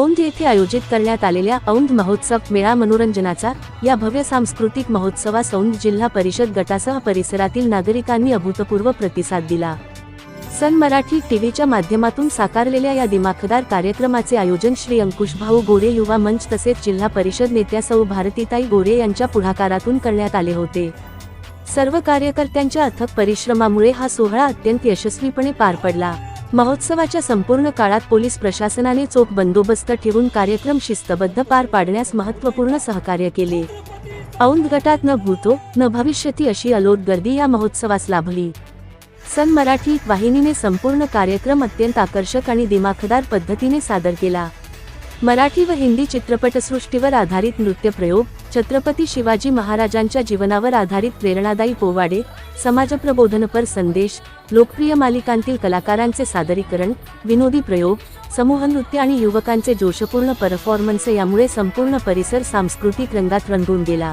औंध येथे आयोजित करण्यात आलेल्या औंध महोत्सव मेळा मनोरंजनाचा या भव्य सांस्कृतिक महोत्सवास औंध जिल्हा परिषद गटासह परिसरातील नागरिकांनी अभूतपूर्व प्रतिसाद दिला. सन मराठी टीव्हीच्या माध्यमातून साकारलेल्या या दिमाखदार कार्यक्रमाचे आयोजन श्री अंकुशभाऊ गोरे युवा मंच तसेच जिल्हा परिषद नेत्या सौ भारतीताई गोरे यांच्या पुढाकारातून करण्यात आले होते. सर्व कार्यकर्त्यांच्या अथक परिश्रमामुळे हा सोहळा अत्यंत यशस्वीपणे पार पडला. महोत्सवाच्या संपूर्ण काळात पोलीस प्रशासनाने चोख बंदोबस्त ठेवून कार्यक्रम शिस्तबद्ध पार पाडण्यास महत्त्वपूर्ण सहकार्य केले. औंध गटात न भूतो न भविष्यती अशी अलोट गर्दी या महोत्सवास लाभली. सन मराठी वाहिनीने संपूर्ण कार्यक्रम अत्यंत आकर्षक आणि दिमाखदार पद्धतीने सादर केला. मराठी व हिंदी चित्रपटसृष्टीवर आधारित नृत्यप्रयोग छत्रपती शिवाजी महाराजांच्या जीवनावर आधारित प्रेरणादायी पोवाडे समाजप्रबोधनपर संदेश लोकप्रिय मालिकांतील कलाकारांचे सादरीकरण विनोदी प्रयोग समूह नृत्य आणि युवकांचे जोशपूर्ण परफॉर्मन्स यामुळे संपूर्ण परिसर सांस्कृतिक रंगात रंगून गेला.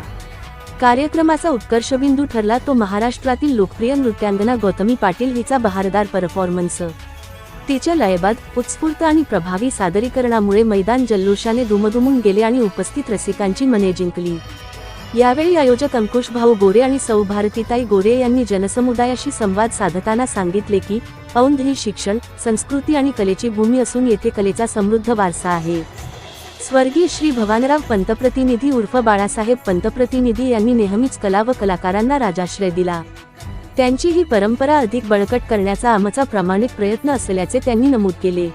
कार्यक्रमाचा उत्कर्षबिंदू ठरला तो महाराष्ट्रातील लोकप्रिय नृत्यांगना गौतमी पाटील हिचा बहारदार परफॉर्मन्स. तिच्या लयबाद उत्स्फूर्त आणि प्रभावी सादरीकरणामुळे मैदान जल्लोषाने दुमदुमून गेले आणि उपस्थित रसिकांची मने जिंकली. यावेळी आयोजक अंकुश भाऊ गोरे आणि सौ भारतीताई गोरे यांनी जनसमुदायाशी संवाद साधताना सांगितले की औंध ही शिक्षण संस्कृती आणि कलेची भूमी असून येथे कलेचा समृद्ध वारसा आहे. स्वर्गीय श्री भवानराव पंतप्रतिनिधी उर्फ बाळासाहेब पंतप्रतिनिधी यांनी नेहमीच कला व कलाकारांना राजाश्रय दिला. त्यांची ही परंपरा अधिक बळकट करण्याचा आमचा प्रामाणिक प्रयत्न असल्याचे त्यांनी नमूद केले.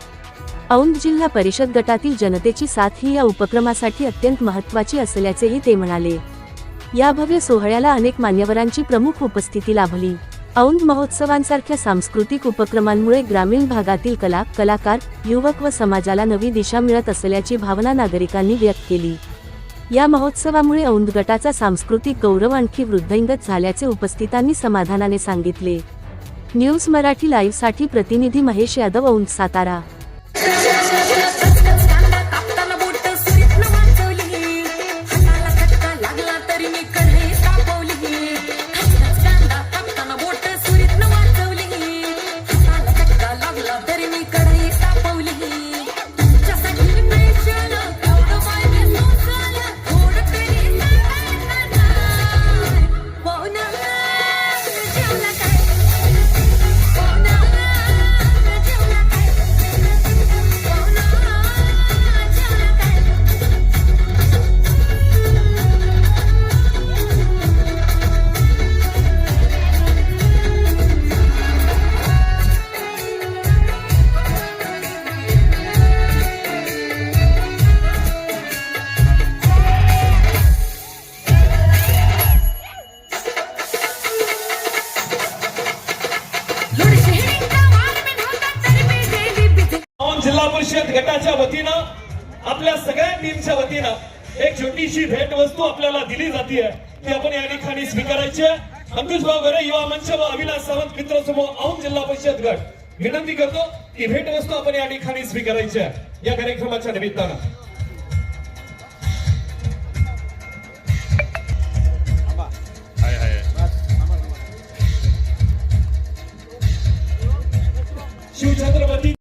औंध जिल्हा परिषद गटातील जनतेची साथ ही या उपक्रमासाठी अत्यंत महत्त्वाची असल्याचेही ते म्हणाले. या भव्य सोहळ्याला अनेक मान्यवरांची प्रमुख उपस्थिती लाभली. औंध महोत्सवांसारख्या सांस्कृतिक उपक्रमांमुळे ग्रामीण भागातील कला कलाकार युवक व समाजाला नवी दिशा मिळत असल्याची भावना नागरिकांनी व्यक्त केली. या महोत्सवामुळे औंध गटाचा सांस्कृतिक गौरव आणखी वृद्धिंगत झाल्याचे उपस्थितांनी समाधानाने सांगितले. न्यूज मराठी लाईव्हसाठी प्रतिनिधी महेश यादव औंध सातारा. जिल्हा परिषद गटाच्या वतीनं आपल्या सगळ्या टीमच्या वतीनं एक छोटीशी भेट वस्तू आपल्याला दिली जाते ती आपण या ठिकाणी स्वीकारायची अंकुश भाऊ घरे युवा मंच व अविलास सावंत मित्र समूह औम जिल्हा परिषद गट. विनंती करतो की भेट वस्तू आपण या ठिकाणी स्वीकारायची या कार्यक्रमाच्या निमित्तानं. शिवछत्रपती